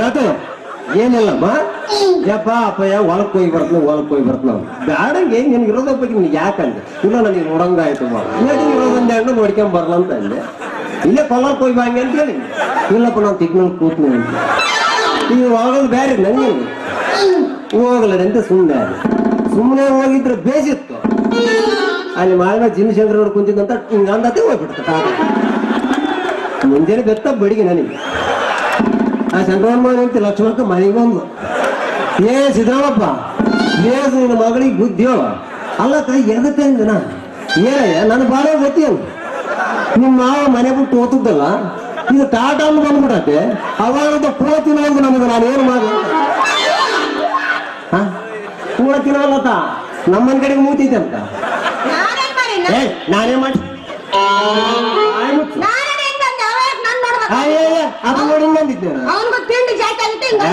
ಹೇಳ್ತೇನೆ ಏನಿಲ್ಲಮ್ಮ ಯಪ್ಪ ಅಪ್ಪಯ್ಯ ಹೊಲಕ್ ಹೋಗಿ ಬರ್ತನ, ಹೊಲಕ್ ಹೋಗಿ ಬರ್ತನ ಬ್ಯಾಡಂಗೆ ನಿನ್ಗೆ ಇರೋದಪ್ಪ ನಿನ್ಗೆ ಯಾಕಂದೆ ಇಲ್ಲ, ನನಗೆ ನೋಡಂಗಾಯ್ತು ನನಗೆ ಇರೋದೊಂದು ಹೆಣ್ಣು ನೋಡ್ಕೊಂಡ್ ಬರಲ್ಲ ಅಂತ ಅಂದೆ. ಇಲ್ಲೇ, ಕೊಲ್ಲಕ್ ಹೋಗಿ ಬಾ ಅಂತ ಹೇಳಿ ಇಲ್ಲಪ್ಪ, ನಾನು ತಿಗ್ನಲ್ಲಿ ಕೂತ್ನಿ ಈಗ ಹೋಗೋದು ಬೇರೆ ನನಗೆ ಹೋಗಲ್ಲ ಅಂತ ಸುಮ್ಮನೆ ಸುಮ್ಮನೆ ಹೋಗಿದ್ರೆ ಬೇಸಿತ್ತು. ಅಲ್ಲಿ ಮಾವಿನ ಜಿಮಿಶಂಕರ್ ನೋಡಿ ಕುಂತಿದ್ದಂತ ಹಿಂಗಂದತೆ ಹೋಗ್ಬಿಡ್ತ. ಮುಂಜಾನೆ ಬೆತ್ತ ಬಡಿಗೆ ನನಗೆ. ಆ ಶಂಕರಮ್ಮ ಅಂತ ಲಕ್ಷ್ಮಣಕ್ಕ ಮನೆಗೆ ಬಂದು ಏ ಸಿದ್ದರಾಮಪ್ಪ ಏ ನಿನ್ನ ಮಗಳಿಗೆ ಬುದ್ಧಿಯೋ? ಅಲ್ಲ ಕೈ ಎದಕ್ಕೆ ಅಂದನ ಏ ನನ್ನ ಬಾಳ ಗತಿ ಅಂತ ನಿಮ್ಮ ಮಾವ ಮನೆ ಬಿಟ್ಟು ಓದುದ್ದಲ್ಲ ಈಗ ಟಾಟಾ ಅನ್ನು ಬಂದ್ಬಿಡತ್ತೆ ಅವಾಗ ಪೂರ ತಿನ್ನೋದು ನಮಗೆ ನಾನು ಏನು ಮಾಡಿ ಪೂರ ತಿನ್ನೋಲ್ಲತ್ತ ನಮ್ಮನ ಕಡೆಗೆ ಮೂತೈತೆ ಅಂತ. ನಾನೇನ್ ನಾನೇ ಮಾಡಿ ನಾನೇನ್? ಅದು ನೋಡಿ. ಅಂದಿದ್ದೆ ನಾನು ಅವ್ನ್ಗೂ ತಿಂಡಿ ಜಾಸ್ತಿ ಆಗಿತ್ತು ಹಿಂಗ.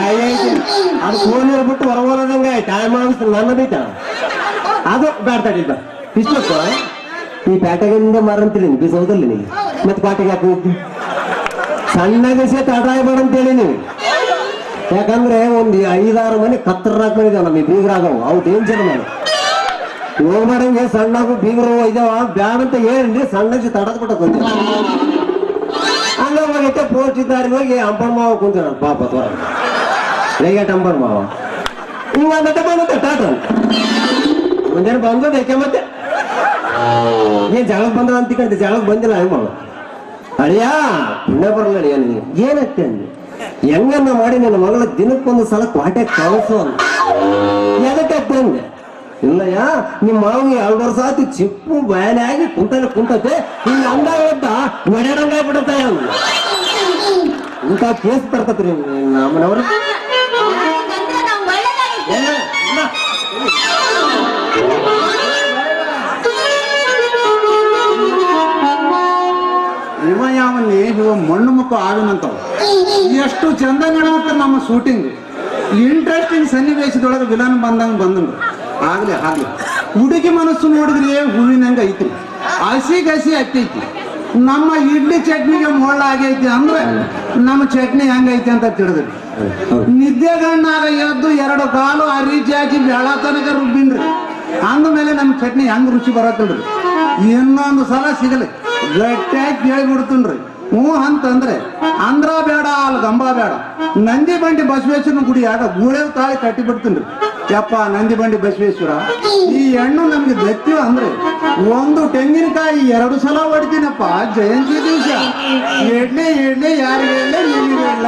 ಅದು ಫೋನ್ ಬಿಟ್ಟು ಹೊರಗೋದಂಗ ಟೈಮ್ ಆಗಿಸ್ತು ನನ್ನ ಬೈತ ಅದು ಬ್ಯಾಡ್ತಾಡಿದ್ದ ಇಷ್ಟೊತ್ತು ಈ ಪ್ಯಾಟಗಿಂದ ಮಾರಂತೀನಿ ಬೀಸೋದಲ್ಲಿ ನೀವು ಮತ್ತೆ ಪಾಟಿಗೆ ಹಾಕಿ ಹೋಗ್ತಿ ಸಣ್ಣಗೆ ಸೇ ಟಾಟ ಬೇಡ ಅಂತೇಳಿ ನೀವು ಯಾಕಂದ್ರೆ ಒಂದು ಐದಾರು ಮನೆ ಕತ್ತರ ಹಾಕೊಂಡಿದ್ದಾವ ನಮಗೆ ಬೀಗರಾಗವು ಅವು ಡೇಂಜರ್ ನಾನು ಹೋಗ್ಬೇಡಂಗೆ ಸಣ್ಣಗೂ ಬೀಗರು ಇದಾವ ಬ್ಯಾಡ ಅಂತ ಹೇಳಿ ಸಣ್ಣಗೆ ತಡದ್ ಬಿಟ್ಟ ಹಂಗಾಗೈತೆ ಪೋಸ್ಟ್ ಇದ್ದಾರೆ ಹೋಗಿ ಅಂಬರ್ ಮಾವ ಕುಂತಾನ ಪಾಪ ತೋರ ರೇಗಟ್ ಅಂಬರ್ ಮಾವ. ಹಿಂಗಂದತೆ ಬಂದತೆ ಟಾಟ. ಮುಂಜಾನೆ ಬಂದದ ಯಾಕೆ ಮತ್ತೆ? ಏನ್ ಜಳಕ್ ಬಂದ ಅಂತಿಕಂತ ಜಳಕ್ ಬಂದಿಲ್ಲ ಹೆಂಗ್ ಮಾವ ಅಳಿಯ ಪುಣ್ಯ ಬರಲ್ಲ ಅಳಿಯ ನೀನು. ಏನತ್ತೆ ಅಂದೆ? ಹೆಂಗನ್ನ ಮಾಡಿ ನನ್ನ ಮಗಳ ದಿನಕ್ಕೊಂದು ಸಲ ಕ್ವಾಟೆ ಕಳಿಸು ಅಂತ ಇಲ್ಲಯ್ಯ ನಿಮ್ಮ ಮಾವಿಗೆ ಎರಡು ವರ್ಷ ಆಯ್ತು ಚಿಪ್ಪು ಬಯಲೆ ಆಗಿ ಕುಂತಲೆ ಕುಂತತೆ ಹಿಂಗ ಅಂದಾಗ ಒಡೆಯಂಗಾಗ್ಬಿಡತ್ತೆ ಇಂಥ ಕೇಸ್ ಬರ್ತತ್ರಿ ನಮ್ಮನವ್ರ ಹಾಗಂದ್ರೆ ನಾವ್ ಒಳ್ಳೆದಾಗಿತ್ತು. ಇವ ಯಾವನ್ನೇ ಇವ ಮಣ್ಣು ಮುಖ ಆವಿನಂತವ ಎಷ್ಟು ಚಂದ ನಡೆಯುತ್ತೆ ನಮ್ಮ ಶೂಟಿಂಗ್ ಇಂಟ್ರೆಸ್ಟಿಂಗ್ ಸನ್ನಿವೇಶದೊಳಗೆ ವಿಲನ್ ಬಂದಂಗ ಬಂದಂಗ ಆಗ್ಲಿ ಆಗ್ಲಿ. ಹುಡುಗಿ ಮನಸ್ಸು ನೋಡಿದ್ರೆ ಹೂವಿನಂಗ ಐತಿ. ಹಸಿ ಗಸಿ ಹತ್ತೈತಿ ನಮ್ಮ ಇಡ್ಲಿ ಚಟ್ನಿಗೆ ಮೊಳ್ಳ ಆಗೈತಿ ಅಂದ್ರೆ ನಮ್ಮ ಚಟ್ನಿ ಹೆಂಗೈತಿ ಅಂತ ತಿಳಿದ್ರಿ. ನಿದ್ದೆಗಣ್ಣಾಗ ಎದ್ದು ಎರಡು ಕಾಲು ಆ ರೀತಿ ಹಾಕಿ ಬೆಳ ತನಕ ರುಬ್ಬಿನ್ರಿ. ಅಂದಮೇಲೆ ನಮ್ಮ ಚಟ್ನಿ ಹೆಂಗ್ ರುಚಿ ಬರತ್ತಲ್ರಿ ಇನ್ನೊಂದು ಸಲ ಸಿಗಲಿ. ಗಟ್ಟಿಯಾಗಿ ಕೇಳಿಬಿಡ್ತೀನ್ರಿ ಹ್ಞೂ ಅಂತಂದ್ರೆ ಅಂದ್ರ ಬೇಡ ಅಲ್ಲಿ ಗಂಬ ಬೇಡ. ನಂದಿ ಬಂಡಿ ಬಸವೇಶ್ವರನ ಗುಡಿ ಆಗ ಗೂಳೆ ತಾಳಿ ಕಟ್ಟಿ ಬಿಡ್ತೀನಿ ಯಪ್ಪ ನಂದಿಬಂಡಿ ಬಸವೇಶ್ವರ, ಈ ಹೆಣ್ಣು ನಮ್ಗೆ ದತ್ತೀವ ಅಂದ್ರೆ ಒಂದು ತೆಂಗಿನಕಾಯಿ ಎರಡು ಸಲ ಹೊಡಿತೀನಪ್ಪ ಜಯಂತಿ ದಿವಸ. ಎಣ್ಣೆ ಎಡ್ಲಿ ಯಾರಿಗೆ ಇಲ್ಲ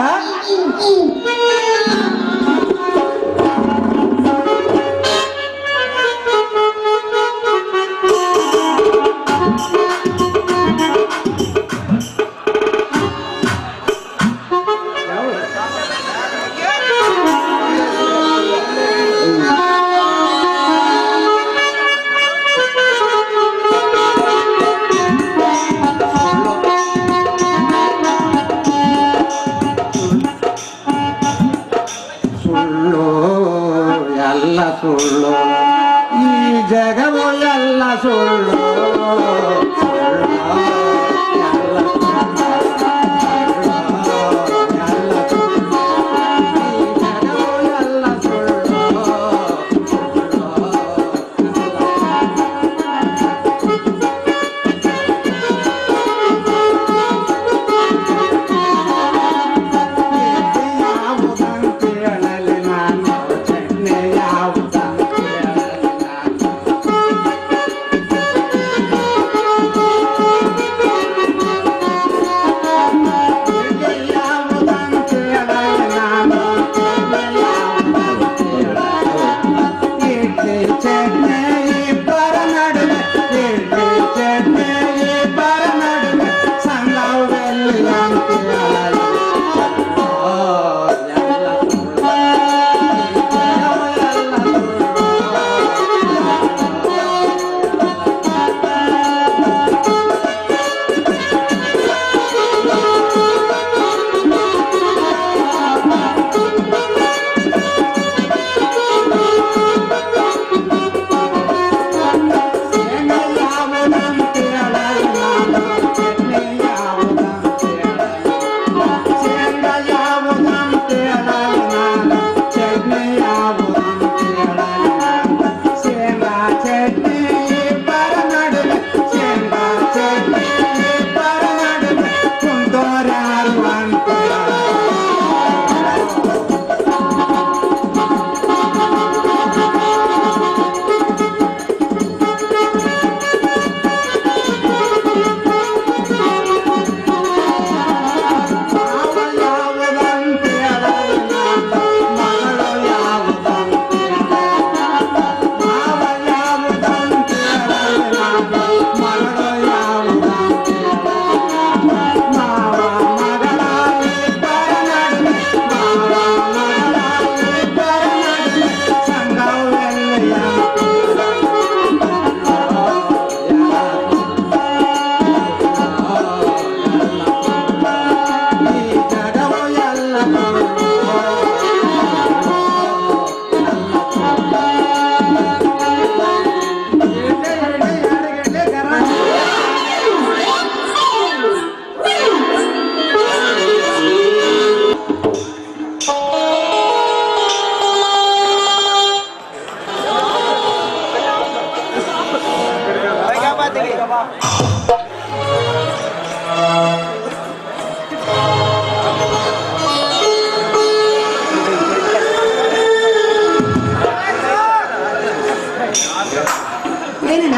ಏನಣ್ಣ?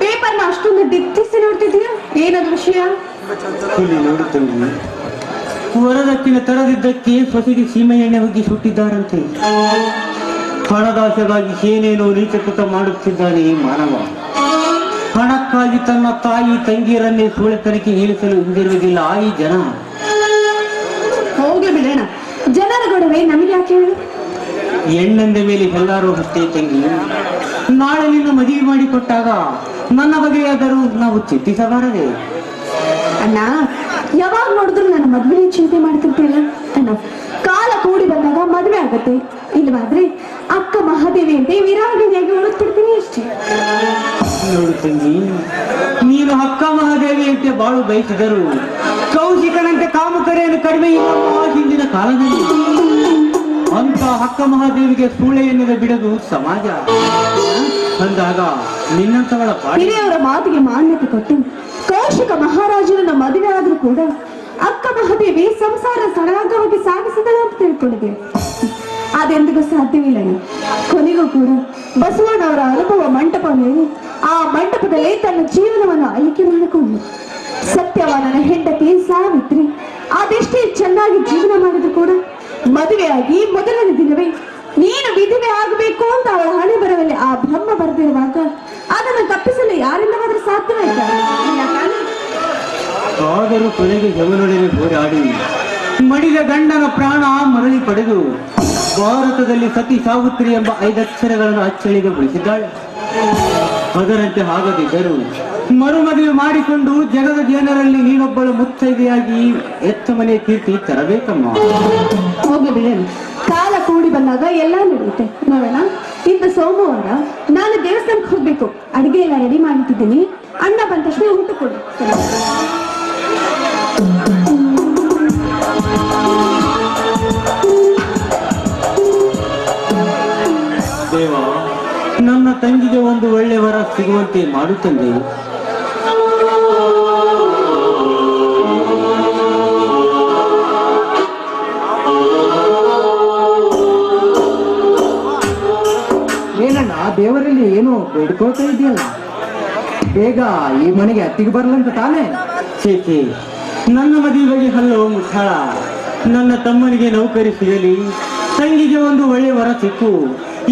ಪೇಪರ್ನ ಅಷ್ಟೊಂದು ದಿಟ್ಟಿಸಿ ನೋಡ್ತಿದ್ಯಾ ಏನದು ವಿಷಯ? ಹುಲಿ ನೋಡುತ್ತಂದ್ರೆ ವರದಕ್ಷಿಣೆ ತರದಿದ್ದಕ್ಕೆ ಸೊಸೆಗೆ ಸೀಮೆಎಣ್ಣೆ ಹೋಗಿ ಸುಟ್ಟಿದ್ದಾರಂತೆ. ಹಣದಾಸವಾಗಿ ಏನೇನೋ ನೀಚಕೃತ ಮಾಡುತ್ತಿದ್ದಾನೆ ಈ ಮಾನವ. ಹಣಕ್ಕಾಗಿ ತನ್ನ ತಾಯಿ ತಂಗಿಯರನ್ನೇ ಸುಳಿತನಕ್ಕೆ ಇಳಿಸಲು ಹಿಂದಿರುವುದಿಲ್ಲ ಆಯಿ ಈ ಜನ. ಹೋಗಿ ಬಿಡೋಣ. ಜನರ ಗೊಡವೆ ನಮಗೆ ಯಾಕೆ ಹೇಳಿ? ಹೆಣ್ಣಂದ ಮೇಲೆ ಎಲ್ಲರೂ ಅಷ್ಟೇ ತಂಗಿ. ನಾಳೆ ನಿನ್ನ ಮದುವೆ ಮಾಡಿಕೊಟ್ಟಾಗ ನನ್ನ ಬಗೆಯಾದರೂ ನಾವು ಚಿಂತಿಸಬಾರದೆ. ಅಣ್ಣ ಯಾವಾಗ ನೋಡಿದ್ರು ನನ್ನ ಮದುವೆ ಚಿಂತೆ ಮಾಡ್ತಿರ್ತೀಯಲ್ಲ? ಅಣ್ಣ ಕಾಲ ಕೂಡಿ ಬಂದಾಗ ಮದುವೆ ಆಗತ್ತೆ. ಇಲ್ವಾದ್ರೆ ಮಹಾದೇವಿ ಅಂತ ವಿರಾಗಿಣಿಯಾಗಿ ಉಳಿಸ್ತಿರ್ತೀನಿ ಅಷ್ಟೇ. ನೋಡು ತಂಗಿ ನೀನು ಅಕ್ಕ ಮಹಾದೇವಿ ಅಂತ ಬಾಳು ಬಯಸಿದರು. ಕೌಶಿಕನಂತೆ ಕಾಮುಕರೆಯನ್ನು ಕಡಿಮೆ ಹಿಂದಿನ ಕಾಲದಲ್ಲಿ ಅಂತ ಅಕ್ಕ ಮಹಾದೇವಿಗೆ ಸೂಳೆಯನ್ನು ಬಿಡದು ಸಮಾಜ. ಅಂದಾಗ ನಿನ್ನಂತವಳ ಹಿರಿಯವರ ಮಾತಿಗೆ ಮಾನ್ಯತೆ ಕೊಟ್ಟು ಕೌಶಿಕ ಮಹಾರಾಜನನ್ನ ಮದುವೆ ಆದ್ರೂ ಕೂಡ ಅಕ್ಕ ಮಹಾದೇವಿ ಸಂಸಾರ ಸಡಾಗವಾಗಿ ಸಾಗಿಸಿದಳು ಅಂತ ತಿಳ್ಕೊಂಡಿದೆ ಅದೆಂದಿಗೂ ಸಾಧ್ಯವಿಲ್ಲ. ಕೊನೆಗೂ ಕೂಡ ಬಸವಣ್ಣವರ ಅನುಭವ ಮಂಟಪ ಆ ಮಂಟಪದಲ್ಲಿ ತನ್ನ ಜೀವನವನ್ನು ಆಯ್ಕೆ ಮಾಡಿಕೊಂಡು ಸತ್ಯವಾನನ ಹೆಂಡತಿ ಸಾವಿತ್ರಿ ಅದೆಷ್ಟೇ ಚೆನ್ನಾಗಿ ಜೀವನ ಮಾಡಿದ್ರು ಕೂಡ ಮದುವೆಯಾಗಿ ಮೊದಲನೇ ದಿನವೇ, ನೀನು ವಿಧಿವೆ ಆಗಬೇಕು ಅಂತ ಅವಳ ಹಣೆ ಬರವಲ್ಲಿ ಆ ಬ್ರಹ್ಮ ಬರೆದಿರುವಾಗ ಅದನ್ನು ತಪ್ಪಿಸಲು ಯಾರಿಂದವಾದ್ರೂ ಸಾಧ್ಯವೇ ಇಲ್ಲ ತಾನೇ? ಆದರೂ ಕೊನೆಗೆ ಯಮನೊಡನೆ ಹೋರಾಡಿ, ಮಡಿದ ಗಂಡನ ಪ್ರಾಣ ಮರಳಿ ಪಡೆದು ಭಾರತದಲ್ಲಿ ಸತಿ ಸಾವಿತ್ರಿ ಎಂಬ ಐದಕ್ಷರಗಳನ್ನು ಅಚ್ಚಳಿಗೆ ಉಳಿಸಿದ್ದಾಳೆ ಅದರಂತೆ ಆಗದಿದ್ದರು ಮರುಮದುವೆ ಮಾಡಿಕೊಂಡು ಜಗದ ಜನರಲ್ಲಿ ನೀನೊಬ್ಬಳು ಮುತ್ತೈದೆಯಾಗಿ ಎತ್ತ ಮನೆ ಕೀರ್ತಿ ತರಬೇಕಮ್ಮ. ಹೋಗಿ ಕಾಲ ಕೂಡಿ ಬಂದಾಗ ಎಲ್ಲ ನಡೆಯುತ್ತೆ. ನೋಡೋಣ, ಇಂದು ಸೋಮವಾರ ನಾನು ದೇವಸ್ಥಾನಕ್ಕೆ ಹೋಗ್ಬೇಕು. ಅಡಿಗೆ ಎಲ್ಲ ರೆಡಿ ಮಾಡಿಟ್ಟಿದ್ದೀನಿ ಅಣ್ಣ ಬಂದ ತಕ್ಷಣ ಊಟ ಕೊಡು ತಂಗಿಗೆ ಒಂದು ಒಳ್ಳೆ ವರ ಸಿಗುವಂತೆ ಮಾಡುತ್ತಂದೆ ಏನಣ್ಣ ದೇವರಲ್ಲಿ ಏನು ಬೇಡ್ಕೊಳ್ತಾ ಇದೆಯಲ್ಲ? ಬೇಗ ಈ ಮನೆಗೆ ಅತ್ತಿಗೆ ಬರಲಂತ ತಾನೇ? ಚೇತಿ ನನ್ನ ಮದುವೆಗೆ ಹಲ್ಲೋ ಮುಖಾಳ ನನ್ನ ತಮ್ಮನಿಗೆ ನೌಕರಿ ಸಿಗಲಿ ತಂಗಿಗೆ ಒಂದು ಒಳ್ಳೆ ವರ ಸಿಕ್ಕು.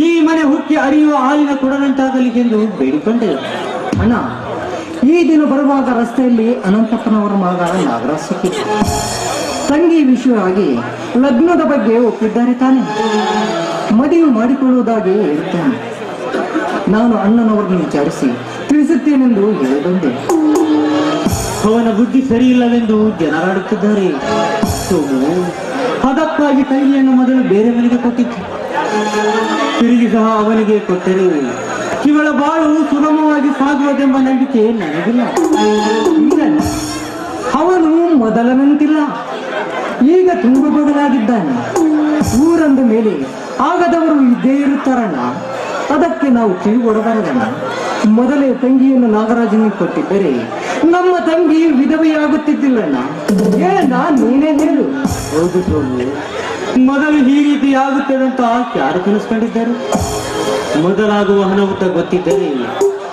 ಈ ಮನೆ ಹುಕ್ಕಿ ಅರಿಯುವ ಹಾಲಿನ ಕೊಡದಂತಾಗಲಿ ಎಂದು ಬೇಡಿಕೊಂಡೆ ಅಣ್ಣ, ಈ ದಿನ ಬರುವಾಗ ರಸ್ತೆಯಲ್ಲಿ ಅನಂತಪ್ಪನವರ ಮಗ ನಾಗರಾಜ್ ಸಿಕ್ಕಿತ್ತು ತಂಗಿ ವಿಷಯವಾಗಿ ಲಗ್ನದ ಬಗ್ಗೆ ಒಪ್ಪಿದ್ದಾರೆ ತಾನೆ. ಮದುವೆ ಮಾಡಿಕೊಳ್ಳುವುದಾಗಿ ಹೇಳ್ತಾನೆ. ನಾನು ಅಣ್ಣನವರನ್ನು ವಿಚಾರಿಸಿ ತಿಳಿಸುತ್ತೇನೆಂದು ಹೇಳಿದಂತೆ. ಅವನ ಬುದ್ಧಿ ಸರಿಯಿಲ್ಲವೆಂದು ಜನರಾಡುತ್ತಿದ್ದಾರೆ. ಅದಕ್ಕಾಗಿ ತಂಗಿಯನ್ನು ಮೊದಲು ಬೇರೆ ಮನೆಗೆ ಕೊಟ್ಟಿತ್ತು ತಿರುಗಿ ಸಹ ಅವನಿಗೆ ಕೊಟ್ಟರೆ ಇವಳ ಬಾಳು ಸುಗಮವಾಗಿ ಸಾಗುವುದೆಂಬ ನಂಬಿಕೆ ನನಗಿಲ್ಲ. ಅವನು ಮೊದಲನಂತಿಲ್ಲ. ಈಗ ತುಂಬ ಬದಲಾಗಿದ್ದಾನೆ. ಊರಂದ ಮೇಲೆ ಆಗದವರು ಇದ್ದೇ ಇರುತ್ತಾರಣ್ಣ. ಅದಕ್ಕೆ ನಾವು ಕಿವಿಗೊಡಬಾರದಣ್ಣ. ಮೊದಲೇ ತಂಗಿಯನ್ನು ನಾಗರಾಜನಿಗೆ ಕೊಟ್ಟಿದ್ದರೆ ನಮ್ಮ ತಂಗಿ ವಿಧವೆಯಾಗುತ್ತಿದ್ದಿಲ್ಲಣ್ಣ. ಏನ ನೀನೇ ಹೇಳು. ಹೌದು ಮೊದಲು ಈ ರೀತಿ ಆಗುತ್ತದೆ ಅಂತ ಯಾರು ಕಲಿಸ್ಕೊಂಡಿದ್ದರು ಮೊದಲಾಗುವ ಅನಾಹುತ ಗೊತ್ತಿದ್ದರೆ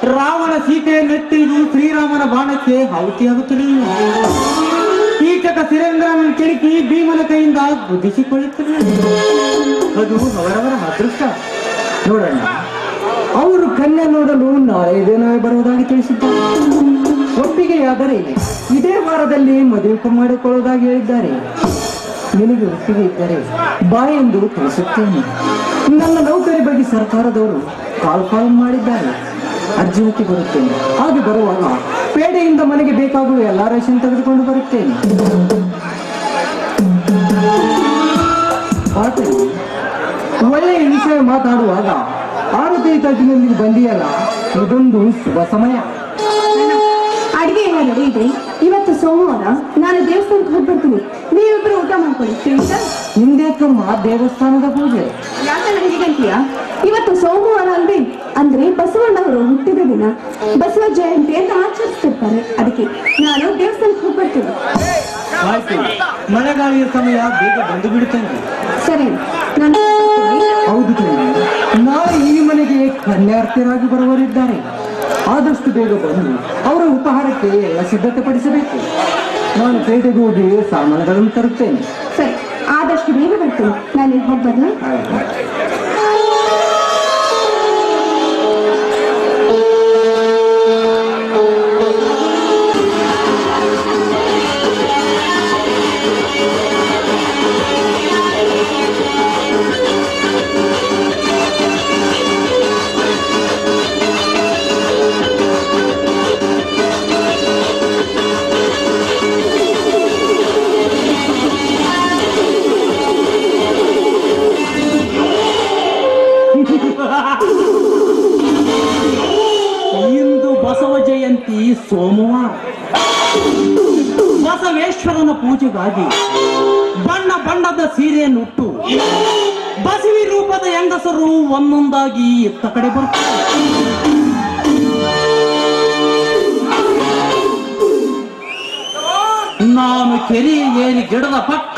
ರಾವಣ ಸೀತೆಯನ್ನೆತ್ತಿದು ಶ್ರೀರಾಮನ ಬಾಣಕ್ಕೆ ಆಹುತಿಯಾಗುತ್ತಿರಲಿಲ್ಲ ಕೀಚಕ ಸಿರೇಂದ್ರನ ಕೆಡಿಕಿ ಭೀಮನ ಕೈಯಿಂದ ಬುದ್ಧಿಸಿಕೊಳ್ಳುತ್ತದೆ ಅದು ಅವರವರ ಅದೃಷ್ಟ. ನೋಡೋಣ. ಅವರು ಕನ್ಯ ನೋಡಲು ನಾಳೆ ದಿನವೇ ಬರುವುದಾಗಿ ತಿಳಿಸಿದ್ದಾರೆ. ಒಪ್ಪಿಗೆಯಾದರೆ ಇದೇ ವಾರದಲ್ಲಿ ಮದುವೆ ಮಾಡಿಕೊಳ್ಳುವುದಾಗಿ ಹೇಳಿದ್ದಾರೆ. ನಿನಗೆ ಒಪ್ಪಿಗೆ ಇದ್ದರೆ ಬಾ ಎಂದು ತಿಳಿಸುತ್ತೇನೆ. ನನ್ನ ನೌಕರಿ ಬಗ್ಗೆ ಸರ್ಕಾರದವರು ಕಾಲ್ ಕಾಲ್ ಮಾಡಿದ್ದಾರೆ. ಅರ್ಜೆಂಟ್ಗೆ ಬರುತ್ತೇನೆ. ಹಾಗೆ ಬರುವಾಗ ಪೇಡೆಯಿಂದ ಮನೆಗೆ ಬೇಕಾಗುವ ಎಲ್ಲ ರೇಷನ್ ತೆಗೆದುಕೊಂಡು ಬರುತ್ತೇನೆ. ಒಳ್ಳೆಯ ವಿಷಯ ಮಾತಾಡುವಾಗ ಆರತಿ ತಜ್ಜಿನಲ್ಲಿ ಬಂದಿಯಲ್ಲ, ಇದೊಂದು ಶುಭ ಸಮಯ. ಅಡಿಗೆ ಏನಾದರೂ ಇದೆ ಇವತ್ತು ಸೋಮವಾರ ನಾನು ದೇವಸ್ಥಾನಕ್ಕೆ ಹೋಗ್ಬರ್ತೀನಿ. ನೀವಿಬ್ರು ಊಟ ಮಾಡ್ಕೊಳ್ಳಿ ತಿಳಿತಾ ಹಿಂದೇಕಮ್ಮ ದೇವಸ್ಥಾನದ ಪೂಜೆ. ಯಾಕಂದ್ರೆ ಹೀಗಂತೀಯ ಇವತ್ತು ಸೋಮವಾರ ಅಲ್ವೇ? ಅಂದ್ರೆ ಬಸವಣ್ಣವರು ಹುಟ್ಟಿದ ದಿನ. ಬಸವ ಜಯಂತಿ ಅಂತ ಆಚರಿಸ್ತಿರ್ತಾರೆ. ಅದಕ್ಕೆ ನಾನು ದೇವಸ್ಥಾನಕ್ಕೆ ಹೋಗ್ಬರ್ತೀನಿ. ಆಯ್ತು. ಮಳೆಗಾಳಿಯ ಸಮಯ ಬೇಗ ಬಂದು ಬಿಡುತ್ತೇನೆ ಸರಿ. ನಾನು. ಹೌದು ನಾಳೆ ಈ ಮನೆಗೆ ಕನ್ಯಾರ್ಥಿಯರಾಗಿ ಬರುವರಿದ್ದಾರೆ ಆದಷ್ಟು ಬೇಗ ಬಂದು ಅವರ ಉಪಹಾರಕ್ಕೆ ಎಲ್ಲ ಸಿದ್ಧತೆ ಪಡಿಸಬೇಕು. ನಾನು ಪೇಟೆಗೆ ಹೋಗಿ ಸಾಮಾನುಗಳನ್ನು ತರುತ್ತೇನೆ. ಸರಿ ಆದಷ್ಟು ಬೇಗ ಬರ್ತೇನೆ. ನಾನು ಇಲ್ಲಿ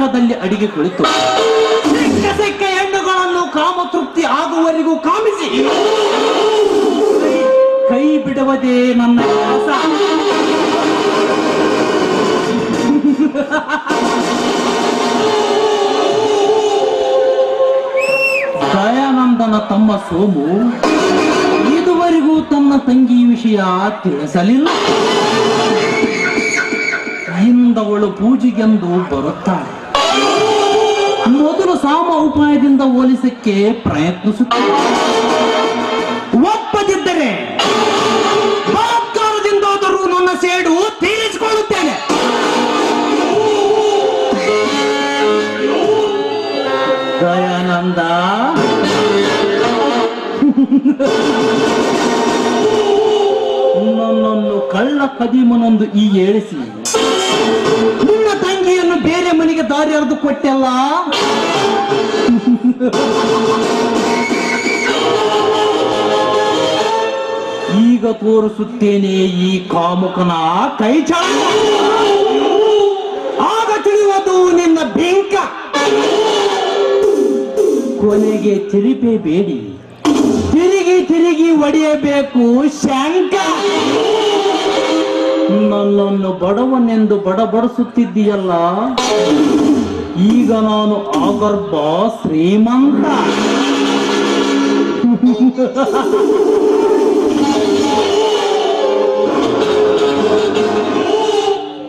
ಪಕ್ಕದಲ್ಲಿ ಅಡಿಗೆ ಕುಳಿತು. ಸಿಕ್ಕ ಸಿಕ್ಕ ಹೆಣ್ಣುಗಳನ್ನು ಕಾಮತೃಪ್ತಿ ಆಗುವವರೆಗೂ ಕಾಮಿಸಿ. ಕೈ ಬಿಡುವುದೇ ನನ್ನ ಕೆಲಸ ದಯಾನಂದನ ತಮ್ಮ ಸೋಮು ಇದುವರೆಗೂ ತನ್ನ ತಂಗಿ ವಿಷಯ ತಿಳಿಸಲಿಲ್ಲ. ಇಂದವಳು ಪೂಜೆಗೆಂದು ಬರುತ್ತಾಳೆ. ಸಾಮ ಉಪಾಯದಿಂದ ಹೋಲಿಸಕ್ಕೆ ಪ್ರಯತ್ನಿಸುತ್ತೇವೆ. ಒಪ್ಪದಿದ್ದರೆ ಬಲಾತ್ಕಾರದಿಂದಾದರೂ ನನ್ನ ಸೇಡು ತೀರಿಸಿಕೊಳ್ಳುತ್ತೇನೆ. ದಯಾನಂದ. ನನ್ನನ್ನು ಕಳ್ಳ ಕದಿಮನೊಂದು ಈ ಏಳಿಸಿ ಬೇರೆ ಮನೆಗೆ ದಾರಿ ಅರ್ದು ಕೊಟ್ಟೆಲ್ಲ? ಈಗ ತೋರಿಸುತ್ತೇನೆ ಈ ಕಾಮುಕನ ಕೈ ಆಗ ತಿಳಿಯುವುದು ನಿನ್ನ ಬೆಂಕ. ಕೊನೆಗೆ ತಿರುಪೇ ಬೇಡಿ ತಿರುಗಿ ತಿರುಗಿ ಒಡೆಯಬೇಕು ಶಂಕ. ನನ್ನನ್ನು ಬಡವನೆಂದು ಬಡಬಡಿಸುತ್ತಿದ್ದೀಯಲ್ಲ ಈಗ ನಾನು ಆಗರ್ಭ ಶ್ರೀಮಂತ.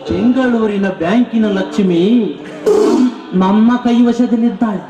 ಬೆಂಗಳೂರಿನ ಬ್ಯಾಂಕಿನ ಲಕ್ಷ್ಮಿ ನನ್ನ ಕೈವಶದಲ್ಲಿದ್ದಾಳೆ.